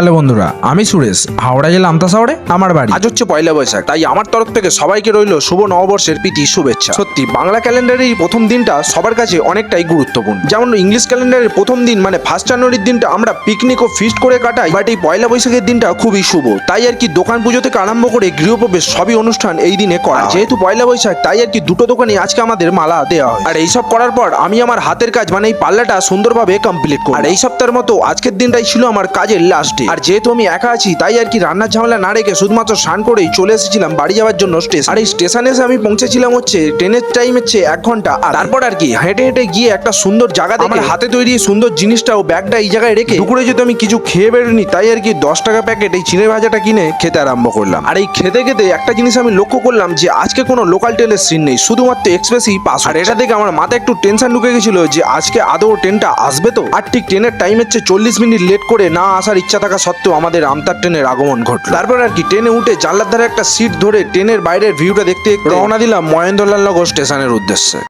Hello বন্ধুরা আমি সুরেশ। হাওড়া জেলা আমতা শহরে আমার বাড়ি। আজ হচ্ছে পয়লা বৈশাখ তাই আমার তরফ থেকে সবাইকে রইল শুভ নববর্ষের প্রীতি শুভেচ্ছা। সত্যি বাংলা ক্যালেন্ডারের এই প্রথম দিনটা সবার কাছে অনেকটাই গুরুত্বপূর্ণ। যেমন ইংলিশ ক্যালেন্ডারের প্রথম দিন মানে ফার্স্ট জানুয়ারির দিনটা আমরা পিকনিক ও ফিস্ট করে কাটাই বাট এই পয়লা বৈশাখের দিনটা খুবই শুভ। তাই আর কি দোকান পুজো থেকে আরম্ভ করে গৃহপ্রবেশ সবই অনুষ্ঠান এই দিনে করা যেহেতু পয়লা বৈশাখ তাই আর কি দুটো দোকানে আজকে আমাদের মালা দেওয়া হয়। আর এইসব করার পর আমি আমার হাতের কাজ মানে এই পাল্লাটা সুন্দরভাবে কমপ্লিট করি আর এই সপ্তাহের মতো আজকের দিনটাই ছিল আমার কাজের লাস্ট ডে আর যেহেতু আমি একা আছি তাই আর কি রান্নার ঝামেলা না রেখে শুধুমাত্র স্নান করেই চলে এসেছিলাম বাড়ি যাওয়ার জন্য স্টেশন। আর এই স্টেশনে এসে আমি পৌঁছেছিলাম হচ্ছে ট্রেনের টাইম হচ্ছে এক ঘণ্টা আর তারপর আর কি হেঁটে হেঁটে গিয়ে একটা সুন্দর জায়গা দেখে হাতে তৈরি সুন্দর জিনিসটা ও ব্যাগটা এই জায়গায় রেখে দুপুরে যদি আমি কিছু খেয়ে বেরোনি তাই আর কি দশ টাকা প্যাকেট এই চিড়ে ভাজাটা কিনে খেতে আরম্ভ করলাম। আর এই খেতে খেতে একটা জিনিস আমি লক্ষ্য করলাম যে আজকে কোনো লোকাল ট্রেনের সিন নেই শুধুমাত্র এক্সপ্রেসই পাস আর এটা দেখে আমার মাথায় একটু টেনশন ঢুকে গেছিল যে আজকে আদৌ ট্রেনটা আসবে তো? আর ঠিক ট্রেনের টাইম হচ্ছে চল্লিশ মিনিট লেট করে না আসার ইচ্ছা থাকা সত্ত্বেও আমাদের আমতার ট্রেনের আগমন ঘটল। তারপর আর কি ট্রেনে উঠে জানলার ধারে একটা সিট ধরে ট্রেনের বাইরের ভিউটা দেখতে রওনা দিলাম মহেন্দ্রলাল নগর স্টেশনের উদ্দেশ্যে।